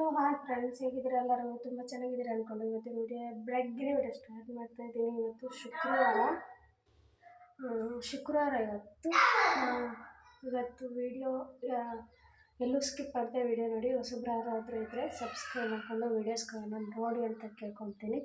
Hello hi friends ಹೇಗಿದ್ದೀರಾ? ಎಲ್ಲರೂ ತುಂಬ ಚೆನ್ನಾಗಿದ್ದೀರಾ ಅಂದ್ಕೊಂಡು ಇವತ್ತು ವಿಡಿಯೋ ಬೆಳಗ್ಗೆ ವಿಡಿಯೋ ಸ್ಟಾರ್ಟ್ ಮಾಡ್ತಾ ಇದ್ದೀನಿ. ಇವತ್ತು ಶುಕ್ರವಾರ. ಶುಕ್ರವಾರ ಇವತ್ತು. ಇವತ್ತು ವಿಡಿಯೋ ಎಲ್ಲೂ ಸ್ಕಿಪ್ ಮಾಡದೆ ವಿಡಿಯೋ ನೋಡಿ ಹೊಸಬ್ರು ಇದ್ದರೆ ಸಬ್ಸ್ಕ್ರೈಬ್ ಮಾಡಿಕೊಂಡು ವೀಡಿಯೋಸ್ಗಳನ್ನು ನೋಡಿ ಅಂತ ಕೇಳ್ಕೊತೀನಿ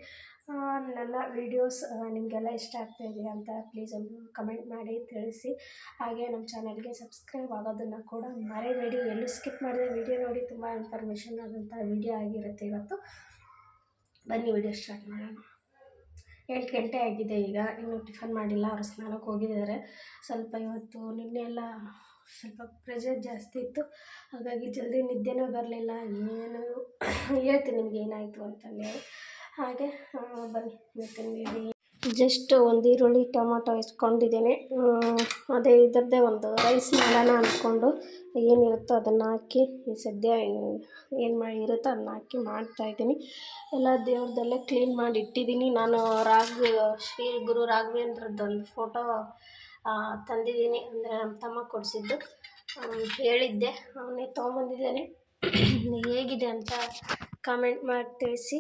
ನನ್ನ ವೀಡಿಯೋಸ್ ನಿಮಗೆಲ್ಲ ಇಷ್ಟ ಆಗ್ತಾ ಇದೆಯಾ ಅಂತ ಪ್ಲೀಸ್ ಒಂದು ಕಮೆಂಟ್ ಮಾಡಿ, ತಿಳಿಸಿ. ಹಾಗೆ ನಮ್ಮ ಚಾನಲ್ಗೆ ಸಬ್ಸ್ಕ್ರೈಬ್ ಆಗೋದನ್ನು ಕೂಡ ಮರಿಬೇಡಿ. ಎಲ್ಲೂ ಸ್ಕಿಪ್ ಮಾಡಿದೆ ವಿಡಿಯೋ ನೋಡಿ, ತುಂಬ ಇನ್ಫಾರ್ಮೇಷನ್ ಆದಂಥ ವಿಡಿಯೋ ಆಗಿರುತ್ತೆ ಇವತ್ತು. ಬನ್ನಿ ವಿಡಿಯೋ ಸ್ಟಾರ್ಟ್ ಮಾಡೋಣ. ಏಳು ಗಂಟೆ ಆಗಿದೆ ಈಗ. ಇನ್ನೂ ಟಿಫನ್ ಮಾಡಿಲ್ಲ, ಅವ್ರು ಸ್ನಾನಕ್ಕೆ ಹೋಗಿದ್ದಾರೆ. ಸ್ವಲ್ಪ ಇವತ್ತು ನಿನ್ನೆ ಎಲ್ಲ ಸ್ವಲ್ಪ ಪ್ರೆಷರ್ ಜಾಸ್ತಿ ಇತ್ತು. ಹಾಗಾಗಿ ಜಲ್ದಿ ನಿದ್ದೆನೂ ಬರಲಿಲ್ಲ. ಏನು ಹೇಳ್ತೀನಿ ನಿಮ್ಗೆ ಏನಾಯಿತು ಅಂತಂದೇಳಿ ಹಾಗೆ ಬನ್ನಿ, ಹೇಳ್ತೀನಿ ಜಸ್ಟ್ ಒಂದು ಈರುಳ್ಳಿ, ಟೊಮೊಟೊ ಇಸ್ಕೊಂಡಿದ್ದೀನಿ. ಅದೇ ಇದರದ್ದೇ ಒಂದು ರೈಸ್ ಮಾಡೋಣ ಅಂದ್ಕೊಂಡು ಏನಿರುತ್ತೋ ಅದನ್ನು ಹಾಕಿ, ಈ ಸದ್ಯ ಏನು ಮಾಡಿ ಇರುತ್ತೋ ಅದನ್ನ ಹಾಕಿ ಮಾಡ್ತಾಯಿದ್ದೀನಿ ಎಲ್ಲ ದೇವ್ರದ್ದೆಲ್ಲ ಕ್ಲೀನ್ ಮಾಡಿ ಇಟ್ಟಿದ್ದೀನಿ. ನಾನು ರಾಘ ಶ್ರೀ ಗುರು ರಾಘವೇಂದ್ರದ್ದೊಂದು ಫೋಟೋ ತಂದಿದ್ದೀನಿ ಅಂದರೆ ನಮ್ಮ ತಮ್ಮ ಕೊಡಿಸಿದ್ದು. ಹೇಳಿದ್ದೆ. ಅವನೇ ತೊಗೊಂಬಂದಿದ್ದಾನೆ. ಹೇಗಿದೆ ಅಂತ ಕಾಮೆಂಟ್ ಮಾಡಿ ತಿಳಿಸಿ.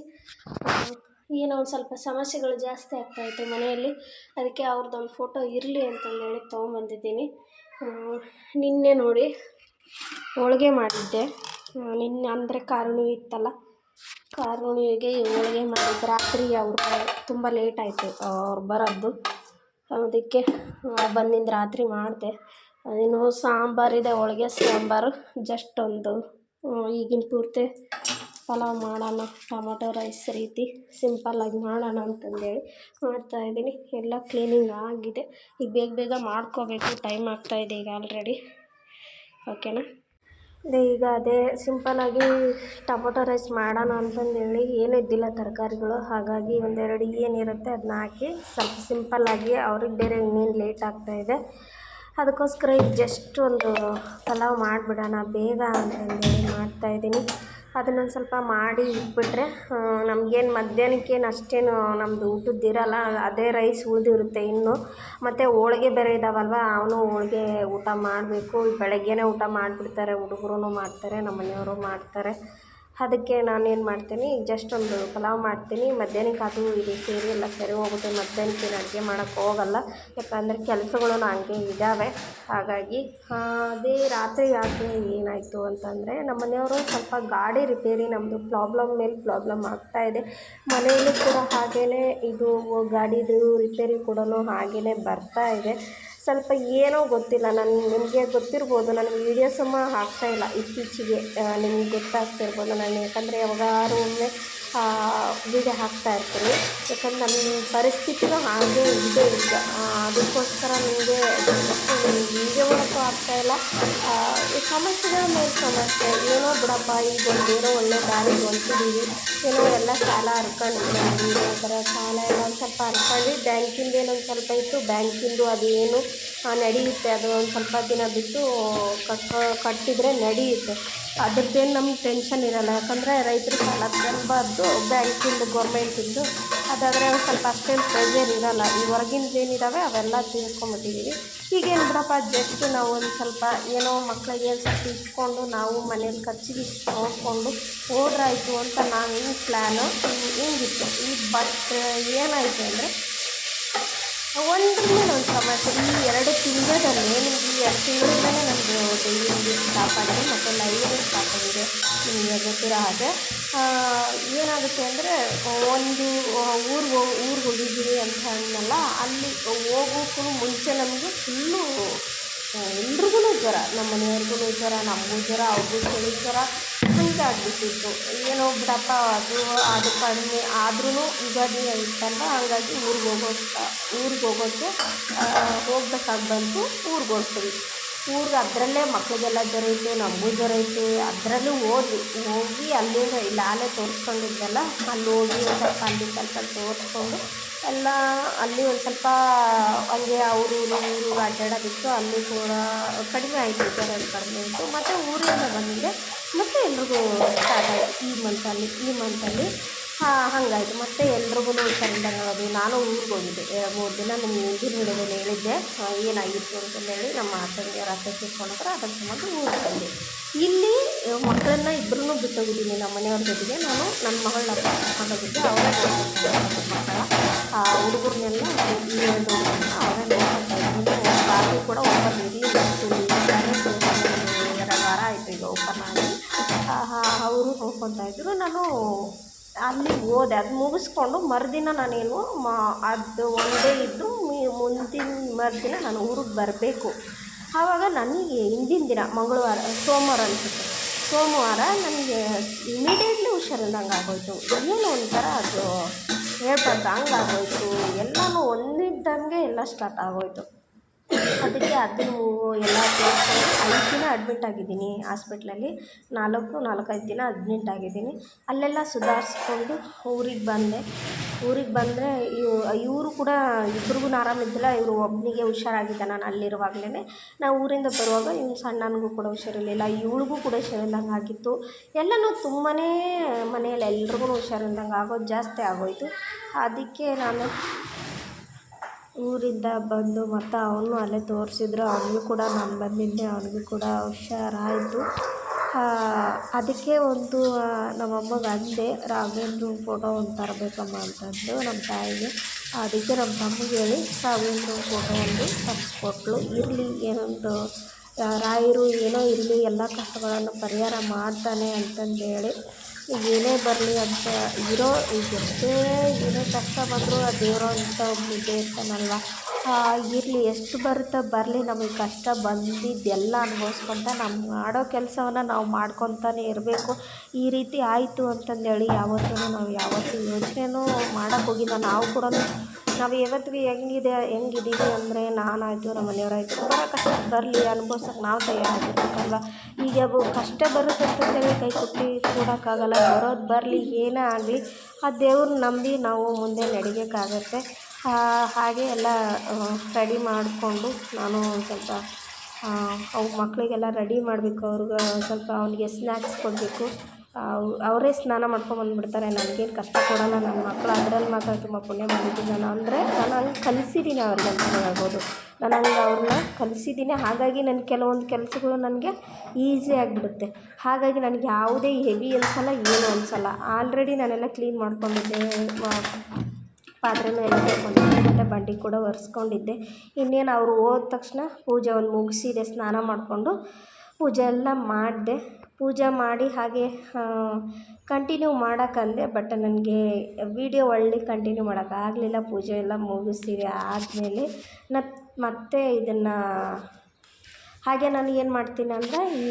ಏನೋ ಒಂದು ಸ್ವಲ್ಪ ಸಮಸ್ಯೆಗಳು ಜಾಸ್ತಿ ಆಗ್ತಾಯಿತ್ತು ಮನೆಯಲ್ಲಿ. ಅದಕ್ಕೆ ಅವ್ರದ್ದೊಂದು ಫೋಟೋ ಇರಲಿ ಅಂತಂದೇಳಿ ತೊಗೊಂಬಂದಿದ್ದೀನಿ. ನಿನ್ನೆ ನೋಡಿ ಹೋಳಿಗೆ ಮಾಡಿದ್ದೆ. ನಿನ್ನೆ ಅಂದರೆ ಕಾರುಣಿ ಇತ್ತಲ್ಲ? ಕಾರುಣಿಗೆ ಹೋಳ್ಗೆ ಮಾಡಿದ್ದು. ರಾತ್ರಿ ಅವರು ತುಂಬ ಲೇಟ್ ಆಯಿತು, ಅವ್ರು ಬರೋದು. ಅದಕ್ಕೆ ಬಂದಿದ್ದು ರಾತ್ರಿ ಮಾಡಿದೆ. ಅದೇನು ಸಾಂಬಾರಿದೆ ಹೋಳ್ಗೆ ಸಾಂಬಾರು ಜಸ್ಟ್ ಒಂದು. ಈಗಿನ ಪೂರ್ತಿ ಪಲಾವ್ ಮಾಡೋಣ, ಟೊಮೊಟೊ ರೈಸ್ ರೀತಿ ಸಿಂಪಲ್ಲಾಗಿ ಮಾಡೋಣ ಅಂತಂದೇಳಿ ಮಾಡ್ತಾಯಿದ್ದೀನಿ ಎಲ್ಲ ಕ್ಲೀನಿಂಗ್ ಆಗಿದೆ. ಈಗ ಬೇಗ ಬೇಗ ಮಾಡ್ಕೋಬೇಕು ಟೈಮ್ ಆಗ್ತಾಯಿದೆ ಈಗ ಆಲ್ರೆಡಿ ಓಕೆನಾ ಅದೇ ಈಗ ಅದೇ ಸಿಂಪಲ್ಲಾಗಿ ಟೊಮೊಟೊ ರೈಸ್ ಮಾಡೋಣ ಅಂತಂದೇಳಿ ಏನೂ ಇದ್ದಿಲ್ಲ ತರಕಾರಿಗಳು. ಹಾಗಾಗಿ ಒಂದೆರಡು ಏನಿರುತ್ತೆ ಅದನ್ನ ಹಾಕಿ ಸ್ವಲ್ಪ ಸಿಂಪಲ್ಲಾಗಿ ಅವ್ರಿಗೆ ಬೇರೆ ಇನ್ನೇನು ಲೇಟ್ ಆಗ್ತಾಯಿದೆ ಅದಕ್ಕೋಸ್ಕರ ಈಗ ಜಸ್ಟ್ ಒಂದು ಪಲಾವ್ ಮಾಡಿಬಿಡೋಣ, ಬೇಗ ಅಂತಂದೇಳಿ ಮಾಡ್ತಾಯಿದ್ದೀನಿ ಅದನ್ನೊಂದು ಸ್ವಲ್ಪ ಮಾಡಿ ಇಟ್ಬಿಟ್ರೆ ನಮಗೇನು ಮಧ್ಯಾಹ್ನಕ್ಕೇನು ಅಷ್ಟೇನು ನಮ್ಮದು ಊಟದ್ದು ಇರೋಲ್ಲ, ಅದೇ ರೈಸ್ ಉಳಿದಿರುತ್ತೆ ಇನ್ನು. ಮತ್ತು ಹೋಳ್ಗೆ ಬೇರೆ ಇದ್ದಾವಲ್ವ ಅವನು ಹೋಳ್ಗೆ ಊಟ ಮಾಡಬೇಕು, ಬೆಳಗ್ಗೆನೇ ಊಟ ಮಾಡಿಬಿಡ್ತಾರೆ ಹುಡುಗ್ರೂ ಮಾಡ್ತಾರೆ ನಮ್ಮ ಮನೆಯವರು ಮಾಡ್ತಾರೆ. ಅದಕ್ಕೆ ನಾನೇನು ಮಾಡ್ತೀನಿ ಜಸ್ಟ್ ಒಂದು ಪಲಾವ್ ಮಾಡ್ತೀನಿ. ಮಧ್ಯಾಹ್ನಕ್ಕೆ ಅದು ಇದು ಸೇರಿ ಎಲ್ಲ ಸರಿ ಹೋಗುತ್ತೆ ಮಧ್ಯಾಹ್ನಕ್ಕೆ ಏನು ಅಡುಗೆ ಮಾಡೋಕ್ಕೆ ಹೋಗಲ್ಲ. ಯಾಕಂದರೆ ಕೆಲಸಗಳು ಹಂಗೆ ಇದ್ದಾವೆ ಹಾಗಾಗಿ ಅದೇ ರಾತ್ರಿ ಯಾಕೆ ಏನಾಯಿತು ಅಂತಂದರೆ, ನಮ್ಮ ಮನೆಯವರು ಸ್ವಲ್ಪ ಗಾಡಿ ರಿಪೇರಿ ನಮ್ಮದು ಪ್ರಾಬ್ಲಮ್ ಮೇಲೆ ಪ್ರಾಬ್ಲಮ್ ಆಗ್ತಾಯಿದೆ ಮನೆಯಲ್ಲೂ ಕೂಡ ಹಾಗೆಯೇ ಇದು ಗಾಡಿದು ರಿಪೇರಿ ಕೂಡ ಹಾಗೆಯೇ ಬರ್ತಾ ಇದೆ. ಸ್ವಲ್ಪ ಏನೋ ಗೊತ್ತಿಲ್ಲ. ನಾನು ನಿಮಗೆ ಗೊತ್ತಿರ್ಬೋದು. ನಾನು ವೀಡಿಯೋಸಮ್ಮ ಹಾಕ್ತಾಯಿಲ್ಲ ಇತ್ತೀಚೆಗೆ ನಿಮ್ಗೆ ಗೊತ್ತಾಗ್ತಿರ್ಬೋದು. ನಾನು ಯಾಕಂದರೆ ಯಾವಾಗಾರು ಒಮ್ಮೆ ವೀಡಿಯೋ ಹಾಕ್ತಾ ಇರ್ತೀನಿ ಯಾಕಂದ್ರೆ ನಮ್ಮ ಪರಿಸ್ಥಿತಿನೂ ಹಾಗೆ ಇದೆ ಈಗ. ಅದಕ್ಕೋಸ್ಕರ ನಿಮಗೆ ವೀಡಿಯೋ ಮಾಡೋಕ್ಕೂ ಈ ಸಮಸ್ಯೆಗಳ ಮೇಲೆ ಸಮಸ್ಯೆ. ಏನೋ ಬಿಡಪ್ಪ, ಈಗ ಒಂದು ಏನೋ ಒಳ್ಳೆ ದಾರಿಗೆ ಹೊಂಟಿದ್ದೀವಿ ಏನೋ ಎಲ್ಲ ಸಾಲ ಹರ್ಕೊಂಡಿದ್ದೀವಿ ಈ ಥರ ಸಾಲ ಎಲ್ಲ ಒಂದು ಸ್ವಲ್ಪ ಹರ್ಕೊಂಡು ಬ್ಯಾಂಕಿಂದು ಏನೊಂದು ಸ್ವಲ್ಪ ಇತ್ತು. ಬ್ಯಾಂಕಿಂದು ಅದೇನು ನಡೆಯುತ್ತೆ. ಅದು ಒಂದು ಸ್ವಲ್ಪ ದಿನ ಬಿಟ್ಟು ಕಟ್ಕೊ, ಕಟ್ಟಿದರೆ ನಡೆಯುತ್ತೆ. ಅದ್ರದ್ದೇನು ನಮ್ಗೆ ಟೆನ್ಷನ್ ಇರೋಲ್ಲ. ಯಾಕಂದರೆ ರೈತರು ಸಾಲ ತಗೊಬಾರ್ದು ಬ್ಯಾಂಕಿಂದು ಗೌರ್ಮೆಂಟಿಂದು ಅದಾದರೆ ಸ್ವಲ್ಪ ಅಷ್ಟೇನು ಪ್ರೆಷರ್ ಇರೋಲ್ಲ. ಈ ಹೊರಗಿಂದ ಏನಿದ್ದಾವೆ ಅವೆಲ್ಲ ತೀರ್ಸ್ಕೊಂಬಿಟ್ಟಿದ್ದೀವಿ ಈಗೇನು ಬಿಡಪ್ಪ ಜಸ್ಟ್ ನಾವು ಒಂದು ಸ್ವಲ್ಪ ಏನೋ ಮಕ್ಕಳಿಗೆ ಸ್ವಲ್ಪ ಇಟ್ಕೊಂಡು ನಾವು ಮನೇಲಿ ಖರ್ಚಿಗೆ ನೋಡಿಕೊಂಡು ಹೋದ್ರಾಯ್ತು ಅಂತ ನಾನು ಹಿಂಗೆ ಪ್ಲ್ಯಾನು ಹಿಂಗಿತ್ತು ಈಗ ಬಟ್, ಏನಾಯಿತು ಅಂದರೆ ಒಂದ್ರ ಮೇಲೆ ಒಂದು ಸಮಸ್ಯೆ ಈ ಎರಡು ತಿಂಗಳಲ್ಲಿ ನಿಮ್ಗೆ ಈ ಎರಡು ತಿಂಗಳಿಂದಲೇ ನಮ್ಮದು ಡೈಲಿ ಸ್ಟಾಪ್ ಆಗಿದೆ ಮತ್ತು ಲೈವ್ ಸ್ಟಾಪ್ ಆಗಿದೆ ನಿಮಗೆ ಗೊತ್ತಿರೋ ಹಾಗೆ. ಏನಾಗುತ್ತೆ ಅಂದರೆ, ಒಂದು ಊರಿಗೆ ಊರಿಗೆ ಹೋಗಿದ್ದೀವಿ ಅಂತ ಅಂದಲ್ಲ ಅಲ್ಲಿ ಹೋಗೋಕ್ಕೂ ಮುಂಚೆ ನಮಗೆ ಫುಲ್ಲು ಎಲ್ರಿಗೂ ಜ್ವರ. ನಮ್ಮ ಮನೆಯವ್ರಿಗೂ ಜ್ವರ, ನಮಗೂ ಜ್ವರ, ಅವ್ರಿಗೂ ಚಳಿ ಜ್ವರ. ಆಗ್ಬಿಟ್ಟಿತ್ತು. ಏನೋ ಬಿಡಪ್ಪ ಅದು ಅದು ಕಡಿಮೆ ಆದ್ರೂ ಯುಗಾದಿ ಇತ್ತಲ್ವ? ಹಾಗಾಗಿ ಊರಿಗೆ ಹೋಗೋಕ್ಕೆ ಊರಿಗೆ ಹೋಗೋಕ್ಕೆ ಹೋಗ್ಬೇಕಾಗಿ ಬಂತು, ಊರಿಗೆ ಹೊರ್ಟ್ವಿ ಊರಿಗೆ ಅದರಲ್ಲೇ ಮಕ್ಕಳಿಗೆಲ್ಲ ಜ್ವರ ನಮಗೂ ಜ್ವರ ಅದರಲ್ಲೂ ಹೋದ್ವಿ ಹೋಗಿ ಅಲ್ಲಿಂದ, ಇಲ್ಲಿ ಆಲೇ ತೋರಿಸ್ಕೊಂಡಿದ್ದೆಲ್ಲ ಅಲ್ಲಿ ಹೋಗಿ ಒಂದು ಸ್ವಲ್ಪ ಅಲ್ಲಿ ಸ್ವಲ್ಪ ತೋರಿಸ್ಕೊಂಡು ಎಲ್ಲ ಅಲ್ಲಿ ಒಂದು ಸ್ವಲ್ಪ ಹಂಗೆ ಅವರು ಊರು ಅಡ್ಡಾಡೋದಿತ್ತು, ಅಲ್ಲಿ ಕೂಡ ಕಡಿಮೆ ಆಯಿತು ಜ್ವರ ಕಡಿಮೆ ಆಯಿತು ಮತ್ತು ಊರಿಂದ ಬಂದಿದ್ದೆ. ಮತ್ತು ಎಲ್ರಿಗೂ ಸ್ಟಾರ್ಟ್ ಆಯಿತು. ಈ ಮಂತಲ್ಲಿ ಈ ಮಂತಲ್ಲಿ ಹಾಗಾಯ್ತು. ಮತ್ತು ಎಲ್ರಿಗೂ ಹುಷಾರಿಲ್ದಂಗೆ ಆಗೋದು ನಾನು ಊರಿಗೆ ಹೋಗಿದ್ದೆ. ಮೂರು ದಿನ ನಿಮ್ಮ ಹಿಂದಿನ ವಿಡಿಯೋದಲ್ಲಿ ಹೇಳಿದ್ದೆ. ಏನಾಗಿತ್ತು ಏನಾಗಿತ್ತು ಅಂತಂದೇಳಿ ನಮ್ಮ ಅತ್ತೆಗೆ ಅತ್ತೆ ಸಿಕ್ಕೊಂಡ್ರೆ ಅದ್ರ ಸಂಬಂಧ ಊರಿಗೆ ಬಂದೆ. ಇಲ್ಲಿ ಮಕ್ಕಳನ್ನ ಇಬ್ಬರನ್ನೂ ಬಿಟ್ಟೋಗಿದ್ದೀನಿ. ನಮ್ಮ ಮನೆಯವ್ರ ಜೊತೆಗೆ ನಾನು ನನ್ನ ಮಗಳನ್ನ ಕರ್ಕೊಂಡೋಗಿದ್ದೆ ಅವರ ಮಕ್ಕಳ ಆ ಹುಡುಗರನ್ನೆಲ್ಲ ಈ ಅವರೇ ಕೂಡ ಓಪನ್ ಇರಲಿಲ್ಲ ವಾರ ಆಯಿತು ಈಗ ಓಪನ್ ಆಗಿ ಅವರು ನೋಡ್ಕೊತಾ ಇದ್ದರು ನಾನು ಅಲ್ಲಿ ಹೋದೆ. ಅದು ಮುಗಿಸ್ಕೊಂಡು ಮರುದಿನ ನಾನೇನು ಮಾ, ಅದು ಒಂದೇ ಇದ್ದು ಮುಂದಿನ ಮರುದಿನ ನಾನು ಊರಿಗೆ ಬರಬೇಕು. ಆವಾಗ ನನಗೆ ಹಿಂದಿನ ದಿನ ಮಂಗಳವಾರ, ಸೋಮವಾರ ಅನಿಸುತ್ತೆ. ಸೋಮವಾರ ನನಗೆ ಇಮಿಡಿಯೇಟ್ಲಿ ಹುಷಾರಿಲ್ದಂಗೆ ಆಗೋಯಿತು ಏನೋ ಒಂಥರ ಅದು ಹೇಳ್ಬಾರ್ದು ಹಂಗಾಗೋಯ್ತು. ಎಲ್ಲನೂ ಒಂದಿದ್ದಂಗೆ ಎಲ್ಲ ಸ್ಟಾರ್ಟ್ ಆಗೋಯ್ತು. ಅದಕ್ಕೆ ಅದನ್ನು ಎಲ್ಲ ಐದು ದಿನ ಅಡ್ಮಿಟ್ ಆಗಿದ್ದೀನಿ ಹಾಸ್ಪಿಟ್ಲಲ್ಲಿ ನಾಲ್ಕು, ನಾಲ್ಕೈದು ದಿನ ಅಡ್ಮಿಟ್ ಆಗಿದ್ದೀನಿ. ಅಲ್ಲೆಲ್ಲ ಸುಧಾರಿಸ್ಕೊಂಡು ಊರಿಗೆ ಬಂದೆ. ಊರಿಗೆ ಬಂದರೆ ಇವರು ಕೂಡ ಇಬ್ರಿಗೂ ಆರಾಮಿದ್ದಿಲ್ಲ ಇವರು ಒಬ್ಬನಿಗೆ ಹುಷಾರಾಗಿದ್ದ ನಾನು ಅಲ್ಲಿರುವಾಗಲೇ ನಾವು ಊರಿಂದ ಬರುವಾಗ ಇವ್ನು ಸಣ್ಣನಿಗೂ ಕೂಡ ಹುಷಾರಿರಲಿಲ್ಲ. ಇವಳಿಗೂ ಕೂಡ ಹುಷಾರಿಲ್ದಂಗೆ ಆಗಿತ್ತು. ಎಲ್ಲನೂ ತುಂಬಾ ಮನೆಯಲ್ಲಿ ಎಲ್ರಿಗೂ ಹುಷಾರಿಲ್ದಂಗೆ ಆಗೋದು ಜಾಸ್ತಿ ಆಗೋಯಿತು. ಅದಕ್ಕೆ ನಾನು ಊರಿಂದ ಬಂದು ಮತ್ತು ಅವನು ಅಲ್ಲೇ ತೋರಿಸಿದ್ರು. ಅವನಿಗೂ ಕೂಡ ನಾನು ಬಂದಿದ್ದೆ. ಅವನಿಗೂ ಕೂಡ ಹುಷಾರಾಯಿತು. ಅದಕ್ಕೆ ಒಂದು ನಮ್ಮಮ್ಮಗೆ ಅಂದೆ ರಾಘವೇಂದ್ರ ಫೋಟೋ ಒಂದು ತರಬೇಕಮ್ಮ ಅಂತಂದು ನಮ್ಮ ತಾಯಿಗೆ. ಅದಕ್ಕೆ ನಮ್ಮ ತಮ್ಮಗೆ ಹೇಳಿ ರಾಘವೇಂದ್ರ ಫೋಟೋ ಒಂದು ತರಿಸ್ಕೊಟ್ಲು. ಇರಲಿ, ಏನೊಂದು ರಾಯರು ಏನೋ ಇರಲಿ, ಎಲ್ಲ ಕಷ್ಟಗಳನ್ನು ಪರಿಹಾರ ಮಾಡ್ತಾನೆ ಅಂತಂದೇಳಿ ಏನೇ ಬರಲಿ ಅಂತ ಇರೋ ಎಷ್ಟೇ ಏನೇ ಕಷ್ಟ ಬಂದರೂ ಆ ದೇವರು ಅಂತ ಒಬ್ಬನು ಇದ್ದೇ ಇರಲಿ, ಎಷ್ಟು ಬರುತ್ತೋ ಬರಲಿ, ನಮಗೆ ಕಷ್ಟ ಬಂದಿದ್ದೆಲ್ಲ ಅನುಭವಿಸ್ಕೊಂತ ನಾವು ಮಾಡೋ ಕೆಲಸವನ್ನ ನಾವು ಮಾಡ್ಕೊತಾನೆ ಇರಬೇಕು. ಈ ರೀತಿ ಆಯಿತು ಅಂತಂದೇಳಿ ಯಾವತ್ತೂ ನಾವು ಯಾವತ್ತೂ ಯೋಚನೆನೂ ಮಾಡೋಕೆ ಹೋಗಿಲ್ಲ. ನಾವು ಕೂಡ ನಾವು ಯಾವತ್ತಿಗೆ ಹೆಂಗಿದೆ ಹೆಂಗಿದ್ದೀವಿ ಅಂದರೆ ನಾನಾಯಿತು ನಮ್ಮ ಮನೆಯವರಾಯ್ತು ಬರೋ ಕಷ್ಟ ಬರಲಿ ಅನುಭವ್ಸಕ್ಕೆ ನಾವು ತಯಾರಾಗಿರ್ಬೇಕಲ್ವ? ಈಗ ಅವು ಕಷ್ಟ ಬರುತ್ತೆ ಅಂತಂದೇಳಿ ಕೈ ಕೊಟ್ಟು ಕೂಡೋಕ್ಕಾಗಲ್ಲ. ಬರೋದು ಬರಲಿ, ಏನೇ ಆಗಲಿ, ಆ ದೇವ್ರನ್ನ ನಂಬಿ ನಾವು ಮುಂದೆ ನಡಿಬೇಕಾಗತ್ತೆ. ಹಾಗೆ ಎಲ್ಲ ರೆಡಿ ಮಾಡಿಕೊಂಡು ನಾನು ಒಂದು ಸ್ವಲ್ಪ ಅವು ಮಕ್ಕಳಿಗೆಲ್ಲ ರೆಡಿ ಮಾಡಬೇಕು. ಅವ್ರಿಗೆ ಸ್ವಲ್ಪ ಅವನಿಗೆ ಸ್ನ್ಯಾಕ್ಸ್ ಕೊಡಬೇಕು. ಅವರೇ ಸ್ನಾನ ಮಾಡ್ಕೊಂಡು ಬಂದುಬಿಡ್ತಾರೆ. ನನಗೇನು ಕಷ್ಟ ಕೊಡೋಲ್ಲ. ನನ್ನ ಮಕ್ಕಳು ಅದ್ರಲ್ಲಿ ಮಾತ್ರ ತುಂಬ ಪುಣ್ಯ ಮಾಡಿದ್ದೀನಿ ನಾನು. ಅಂದರೆ ನಾನು ಹಂಗೆ ಕಲಿಸಿದ್ದೀನಿ ಅವ್ರಿಗೆ ಅಂತಲೇ ಹೇಳ್ಬೋದು ನಾನು ಹಂಗೆ ಅವ್ರನ್ನ ಕಲಿಸಿದ್ದೀನಿ. ಹಾಗಾಗಿ ನನ್ನ ಕೆಲವೊಂದು ಕೆಲಸಗಳು ನನಗೆ ಈಸಿ ಆಗಿಬಿಡುತ್ತೆ. ಹಾಗಾಗಿ ನನಗೆ ಯಾವುದೇ ಹೆವಿ ಅನ್ಸೋಲ್ಲ, ಏನೂ ಅನ್ಸೋಲ್ಲ. ಆಲ್ರೆಡಿ ನಾನೆಲ್ಲ ಕ್ಲೀನ್ ಮಾಡ್ಕೊಂಡಿದ್ದೆ. ಪಾತ್ರೆನೂ ಎಲ್ಲ ಮತ್ತು ಬಂಡಿ ಕೂಡ ಒರೆಸ್ಕೊಂಡಿದ್ದೆ. ಇನ್ನೇನು ಅವರು ಹೋದ ತಕ್ಷಣ ಪೂಜೆ ಒಂದು ಮುಗಿಸಿದೆ. ಸ್ನಾನ ಮಾಡಿಕೊಂಡು ಪೂಜೆ ಎಲ್ಲ ಮಾಡಿದೆ. ಪೂಜೆ ಮಾಡಿ ಹಾಗೆ ಕಂಟಿನ್ಯೂ ಮಾಡೋಕ್ಕಂದೆ. ಬಟ್ ನನಗೆ ವೀಡಿಯೋ ಒಳ್ಳೆ ಕಂಟಿನ್ಯೂ ಮಾಡೋಕ್ಕಾಗಲಿಲ್ಲ ಪೂಜೆ ಎಲ್ಲ ಮುಗಿಸಿದೆ. ಆದಮೇಲೆ ಮತ್ತೆ ಇದನ್ನು ಹಾಗೆ ನಾನು ಏನು ಮಾಡ್ತೀನಿ ಅಂದರೆ ಈ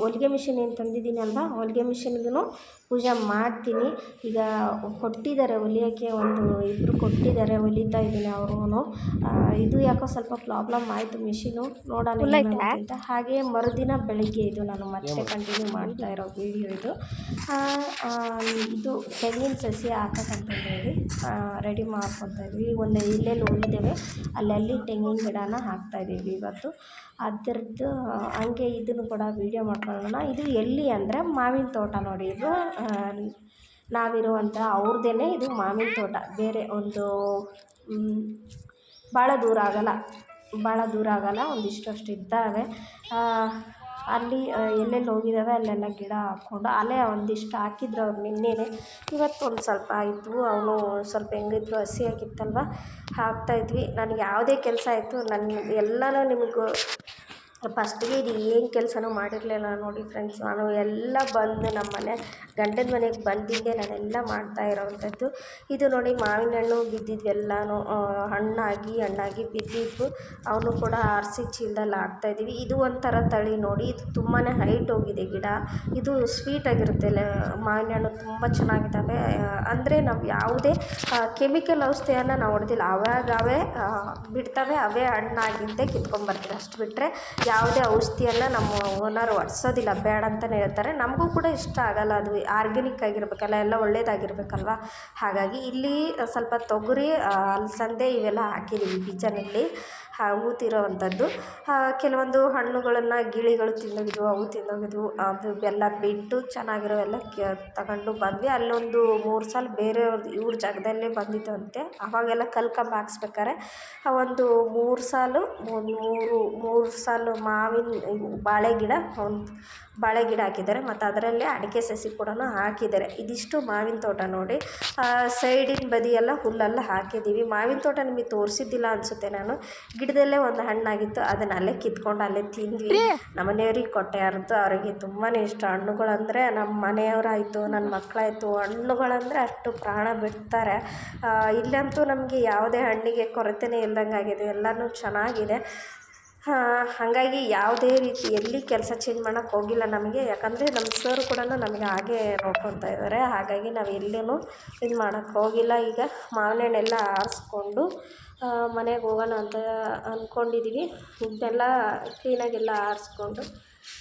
ಹೊಲಿಗೆ ಮಿಷಿನ್ ಏನು ತಂದಿದ್ದೀನಲ್ವ ಹೊಲಿಗೆ ಮಿಷಿನ್ಗೂ ಪೂಜೆ ಮಾಡ್ತೀನಿ. ಈಗ ಕೊಟ್ಟಿದ್ದಾರೆ ಹೊಲಿಯೋಕ್ಕೆ ಒಂದು ಇಬ್ಬರು ಕೊಟ್ಟಿದ್ದಾರೆ ಹೊಲಿತಾ ಇದ್ದೀನಿ ಅವ್ರಿಗೂ ಇದು ಯಾಕೋ ಸ್ವಲ್ಪ ಪ್ರಾಬ್ಲಮ್ ಆಯಿತು ಮಿಷಿನು ನೋಡೋಣ ಅಂತ ಹಾಗೆ ಮರುದಿನ ಬೆಳಗ್ಗೆ ಇದು ನಾನು ಮತ್ತೆ ಕಂಟಿನ್ಯೂ ಮಾಡ್ತಾ ಇರೋ ವೀಡಿಯೋ ಇದು. ಇದು ತೆಂಗಿನ ಸಸಿ ಹಾಕಕ್ಕಂತಂದೇಳಿ. ರೆಡಿ ಮಾಡ್ಕೊತಾ ಇದ್ವಿ ಒಂದು ಇಲ್ಲೆಲ್ಲಿ ಹೋಗಿದ್ದೇವೆ ಅಲ್ಲಲ್ಲಿ ತೆಂಗಿನ ಗಿಡನ ಹಾಕ್ತಾಯಿದ್ದೀವಿ ಇವತ್ತು. ಅದರದ್ದು ಹಂಗೆ ಇದನ್ನು ಕೂಡ ವೀಡಿಯೋ ಮಾಡ್ಕೊಳ್ಳೋಣ. ಇದು ಎಲ್ಲಿ ಅಂದರೆ ಮಾವಿನ ತೋಟ ನೋಡಿ. ಇದು ನಾವಿರುವಂಥ ಅವ್ರದ್ದೇ ಇದು ಮಾವಿನ ತೋಟ. ಬೇರೆ ಒಂದು ಭಾಳ ದೂರ ಆಗೋಲ್ಲ. ಭಾಳ ದೂರ ಆಗೋಲ್ಲ ಒಂದಿಷ್ಟು ಅಷ್ಟು ಇದ್ದಾವೆ ಅಲ್ಲಿ ಎಲ್ಲೆಲ್ಲಿ ಹೋಗಿದ್ದಾವೆ, ಅಲ್ಲೆಲ್ಲ ಗಿಡ ಹಾಕ್ಕೊಂಡು ಅಲ್ಲೇ ಒಂದಿಷ್ಟು ಹಾಕಿದ್ರು ಅವ್ರು ನಿನ್ನೆನೆ. ಇವತ್ತು ಒಂದು ಸ್ವಲ್ಪ ಆಯಿತು. ಅವನು ಸ್ವಲ್ಪ ಹೆಂಗಿದ್ರು ಹಸಿಯಾಗಿತ್ತಲ್ವ ಹಾಕ್ತಾಯಿದ್ವಿ ನನಗೆ ಯಾವುದೇ ಕೆಲಸ ಆಯಿತು. ನನ್ನ ಎಲ್ಲನೂ ನಿಮಗೂ ಫಸ್ಟಿಗೆ ಇದು ಏನು ಕೆಲಸನೂ ಮಾಡಿರಲಿಲ್ಲ ನೋಡಿ ಫ್ರೆಂಡ್ಸ್ ನಾನು ಎಲ್ಲ ಬಂದು ನಮ್ಮ ಮನೆ, ಗಂಡನ ಮನೆಗೆ ಬಂದಿದ್ದೆ, ನಾನೆಲ್ಲ ಮಾಡ್ತಾ ಇರೋವಂಥದ್ದು. ಇದು ನೋಡಿ ಮಾವಿನ ಹಣ್ಣು ಬಿದ್ದಿದ್ದು ಎಲ್ಲನೂ ಹಣ್ಣಾಗಿ ಹಣ್ಣಾಗಿ ಬಿದ್ದಿದ್ದು. ಅವನು ಕೂಡ ಆರಿಸಿ ಚೀಲದಲ್ಲಿ ಹಾಕ್ತಾಯಿದ್ದೀವಿ ಇದು ಒಂಥರ ತಳಿ ನೋಡಿ, ಇದು ತುಂಬಾ ಹೈಟ್ ಹೋಗಿದೆ ಗಿಡ. ಇದು ಸ್ವೀಟ್ ಆಗಿರುತ್ತೆ ಮಾವಿನ ಹಣ್ಣು ತುಂಬ ಚೆನ್ನಾಗಿದ್ದಾವೆ. ಅಂದರೆ ನಾವು ಯಾವುದೇ ಕೆಮಿಕಲ್ ಔಷಧಿಯನ್ನು ನಾವು ಹೊಡೆದಿಲ್ಲ. ಅವಾಗ ಅವೇ ಬಿಡ್ತವೆ, ಅವೇ ಹಣ್ಣಾಗಿದ್ದೇ ಕಿತ್ಕೊಂಬರ್ತೀವಿ ಅಷ್ಟು ಬಿಟ್ಟರೆ ಯಾವುದೇ ಔಷಧಿಯನ್ನು ನಮ್ಮ ಓನರ್ ಹೊಡ್ಸೋದಿಲ್ಲ ಬೇಡ ಅಂತಲೇ ಹೇಳ್ತಾರೆ. ನಮಗೂ ಕೂಡ ಇಷ್ಟ ಆಗಲ್ಲ ಅದು. ಆರ್ಗ್ಯಾನಿಕ್ ಆಗಿರಬೇಕಲ್ಲ, ಎಲ್ಲ ಒಳ್ಳೆಯದಾಗಿರ್ಬೇಕಲ್ವ ಹಾಗಾಗಿ ಇಲ್ಲಿ ಸ್ವಲ್ಪ ತೊಗರಿ, ಅಲಸಂದೆ ಇವೆಲ್ಲ ಹಾಕಿದ್ದೀವಿ ಬೀಜನಲ್ಲಿ. ಊತಿರೋ ಅಂಥದ್ದು ಕೆಲವೊಂದು ಹಣ್ಣುಗಳನ್ನು ಗಿಳಿಗಳು ತಿಂದೋಗಿದ್ವು, ಅವು ತಿಂದೋಗಿದ್ವು. ಅದು ಬೆಲ್ಲ ಬಿಟ್ಟು ಚೆನ್ನಾಗಿರೋವೆಲ್ಲ ಕೆ, ತಗೊಂಡು ಬಂದ್ವಿ. ಅಲ್ಲೊಂದು ಮೂರು ಸಲ ಬೇರೆಯವ್ರದ್ದು ಇವ್ರ ಜಾಗದಲ್ಲೇ ಬಂದಿತ್ತಂತೆ ಅವಾಗೆಲ್ಲ ಕಲ್ಕಂಬ ಕಂಬ ಹಾಕ್ಸ್ಬೇಕಾರೆ ಒಂದು ಮೂರು ಸಾಲು ಮೂರು ಮೂರು ಸಾಲು ಮಾವಿನ, ಬಾಳೆ ಗಿಡ, ಒಂದು ಬಾಳೆ ಗಿಡ ಹಾಕಿದ್ದಾರೆ. ಮತ್ತು ಅದರಲ್ಲೇ ಅಡಿಕೆ ಸಸಿ ಕೂಡ ಹಾಕಿದ್ದಾರೆ. ಇದಿಷ್ಟು ಮಾವಿನ ತೋಟ ನೋಡಿ. ಸೈಡಿನ ಬದಿಯೆಲ್ಲ ಹುಲ್ಲೆಲ್ಲ ಹಾಕಿದ್ದೀವಿ. ಮಾವಿನ ತೋಟ ನಿಮಗೆ ತೋರಿಸಿದ್ದಿಲ್ಲ ಅನಿಸುತ್ತೆ ನಾನು. ಗಿಡದಲ್ಲೇ ಒಂದು ಹಣ್ಣಾಗಿತ್ತು ಅದನ್ನ ಅಲ್ಲೇ ಕಿತ್ಕೊಂಡು ಅಲ್ಲೇ ತಿಂದ್ವಿ. ನಮ್ಮ ಮನೆಯವ್ರಿಗೆ ಕೊಟ್ಟೆ ಅರ್ದು ಅವರಿಗೆ ತುಂಬಾ ಇಷ್ಟ. ಹಣ್ಣುಗಳಂದರೆ ನಮ್ಮ ಮನೆಯವರಾಯಿತು ನನ್ನ ಮಕ್ಕಳಾಯಿತು ಹಣ್ಣುಗಳಂದರೆ ಅಷ್ಟು ಪ್ರಾಣ ಬಿಡ್ತಾರೆ. ಇಲ್ಲಂತೂ ನಮಗೆ ಯಾವುದೇ ಹಣ್ಣಿಗೆ ಕೊರತೆನೇ ಇಲ್ದಂಗೆ ಆಗಿದೆ ಎಲ್ಲನೂ ಚೆನ್ನಾಗಿದೆ. ಹಾಗಾಗಿ ಯಾವುದೇ ರೀತಿ ಎಲ್ಲಿ ಕೆಲಸ ಚೇಂಜ್ ಮಾಡೋಕ್ಕೆ ಹೋಗಿಲ್ಲ ನಮಗೆ. ಯಾಕಂದರೆ ನಮ್ಮ ಸರ್ ಕೂಡ ನಮಗೆ ಹಾಗೆ ನೋಡ್ಕೊತಾ ಇದ್ದಾರೆ ಹಾಗಾಗಿ ನಾವು ಎಲ್ಲೂ ಇದು ಮಾಡೋಕ್ಕೆ ಹೋಗಿಲ್ಲ. ಈಗ ಮಾವಿನ ಹಣ್ಣೆಲ್ಲ ಆರಿಸ್ಕೊಂಡು ಮನೆಗೆ ಹೋಗೋಣ ಅಂತ ಅಂದ್ಕೊಂಡಿದ್ದೀವಿ ಇದನ್ನೆಲ್ಲ ಕ್ಲೀನಾಗೆಲ್ಲ ಆರಿಸ್ಕೊಂಡು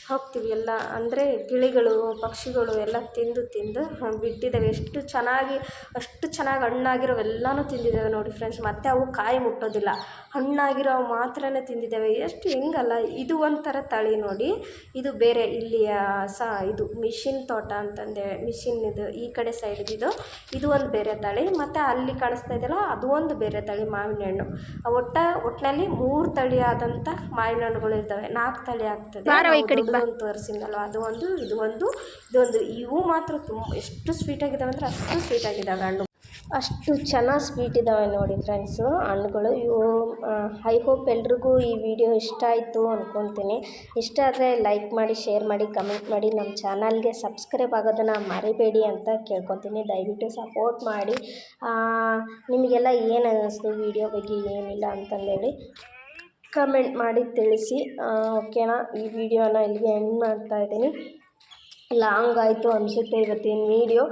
ಹೋಗ್ತೀವಿ ಎಲ್ಲ. ಅಂದರೆ ಗಿಳಿಗಳು, ಪಕ್ಷಿಗಳು ಎಲ್ಲ ತಿಂದು ತಿಂದು ಬಿಟ್ಟಿದ್ದಾವೆ ಎಷ್ಟು ಚೆನ್ನಾಗಿ, ಅಷ್ಟು ಚೆನ್ನಾಗಿ ಹಣ್ಣಾಗಿರೋವೆಲ್ಲನೂ ತಿಂದಿದ್ದಾವೆ ನೋಡಿ ಫ್ರೆಂಡ್ಸ್ ಮತ್ತು ಅವು ಕಾಯಿ ಮುಟ್ಟೋದಿಲ್ಲ. ಹಣ್ಣಾಗಿರೋ ಮಾತ್ರನೇ ತಿಂದಿದ್ದಾವೆ ಎಷ್ಟು ಹೆಂಗಲ್ಲ. ಇದು ಒಂಥರ ತಳಿ ನೋಡಿ. ಇದು ಬೇರೆ ಇಲ್ಲಿಯ ಸಹ ಇದು ಮಿಷಿನ್ ತೋಟ ಅಂತಂದೆ, ಮಿಷಿನ್ ಇದು ಈ ಕಡೆ ಸೈಡ್ ಇದು. ಇದು ಒಂದು ಬೇರೆ ತಳಿ. ಮತ್ತು ಅಲ್ಲಿ ಕಾಣಿಸ್ತಾ ಇದೆಯಲ್ಲ, ಅದು ಒಂದು ಬೇರೆ ತಳಿ ಮಾವಿನ ಹಣ್ಣು. ಒಟ್ಟ ಒಟ್ಟಿನಲ್ಲಿ ಮೂರು ತಳಿ ಆದಂಥ ಮಾವಿನ ಹಣ್ಣುಗಳು ಇರ್ತವೆ ನಾಲ್ಕು ತಳಿ ಆಗ್ತದೆ. ಒಂದು ತೋರಿಸಿದ್ನಲ್ವ? ಅದು ಒಂದು ಇದು ಒಂದು ಇದೊಂದು ಇವು ಮಾತ್ರ ತುಂಬ ಎಷ್ಟು ಸ್ವೀಟಾಗಿದ್ದಾವೆ ಅಂದರೆ ಅಷ್ಟು ಸ್ವೀಟಾಗಿದ್ದಾವೆ ಹಣ್ಣು. ಅಷ್ಟು ಚೆನ್ನಾಗಿ ಸ್ವೀಟ್ ಇದ್ದಾವೆ ನೋಡಿ ಫ್ರೆಂಡ್ಸು ಹಣ್ಣುಗಳು ಇವು ಐ ಹೋಪ್ ಎಲ್ರಿಗೂ ಈ ವಿಡಿಯೋ ಇಷ್ಟ ಆಯಿತು ಅಂದ್ಕೊತೀನಿ ಇಷ್ಟ ಆದರೆ ಲೈಕ್ ಮಾಡಿ ಶೇರ್ ಮಾಡಿ ಕಮೆಂಟ್ ಮಾಡಿ. ನಮ್ಮ ಚಾನಲ್ಗೆ ಸಬ್ಸ್ಕ್ರೈಬ್ ಆಗೋದನ್ನು ಮರಿಬೇಡಿ ಅಂತ ಕೇಳ್ಕೊತೀನಿ. ದಯವಿಟ್ಟು ಸಪೋರ್ಟ್ ಮಾಡಿ. ನಿಮಗೆಲ್ಲ ಏನು ಅನ್ನಿಸ್ತು ವಿಡಿಯೋ ಬಗ್ಗೆ ಏನಿಲ್ಲ ಅಂತಂದೇಳಿ. ಕಮೆಂಟ್ ಮಾಡಿ ತಿಳಿಸಿ. ಓಕೆನಾ ಈ ವಿಡಿಯೋನ ಇಲ್ಲಿಗೆ ಎಂಡ್ ಮಾಡ್ತಾ ಇದ್ದೀನಿ. ಲಾಂಗ್ ಆಯಿತು ಅನಿಸುತ್ತೆ ಇವತ್ತಿನ ವೀಡಿಯೋ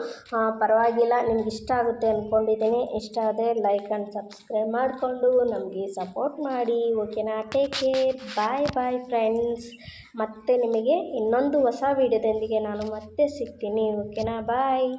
ಪರವಾಗಿಲ್ಲ, ನಿಮ್ಗೆ ಇಷ್ಟ ಆಗುತ್ತೆ ಅಂದ್ಕೊಂಡಿದ್ದೀನಿ ಇಷ್ಟ ಆದರೆ ಲೈಕ್ ಆ್ಯಂಡ್ ಸಬ್ಸ್ಕ್ರೈಬ್ ಮಾಡಿಕೊಂಡು ನಮಗೆ ಸಪೋರ್ಟ್ ಮಾಡಿ. ಓಕೆನಾ take care bye bye friends ಮತ್ತೆ ನಿಮಗೆ ಇನ್ನೊಂದು ಹೊಸ ವೀಡಿಯೋದೊಂದಿಗೆ ನಾನು ಮತ್ತೆ ಸಿಗ್ತೀನಿ. ಓಕೆನಾ ಬಾಯ್